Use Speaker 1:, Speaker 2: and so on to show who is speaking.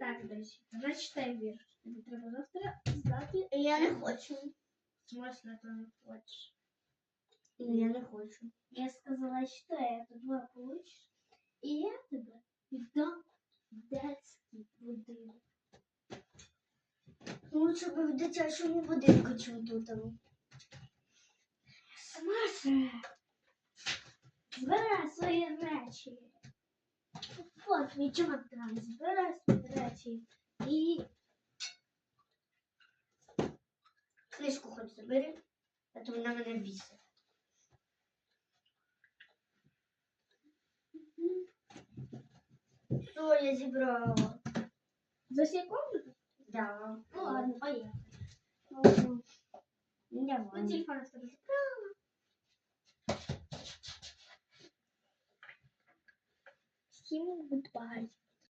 Speaker 1: Так, дочі, зачитай вірш. Тобі треба завтра здати.
Speaker 2: Я не хочу.
Speaker 1: В смысле, ти не хочеш?
Speaker 2: Я не хочу.
Speaker 1: Я сказала, я тут два получиш, і я тебе віддам детський будинок.
Speaker 2: Лучше би в дитячому будинку, чим тут.
Speaker 1: Смаше! Збирай свої речі. От твій чемодан, збирай свої речі. І
Speaker 2: Книжку хоч забери, а то вона мене бісить. Все, я зібрала.
Speaker 1: за секунду?
Speaker 2: Да.
Speaker 1: Ну ладно, поїхали.
Speaker 2: Ну,
Speaker 1: телефон я Всім гудбай.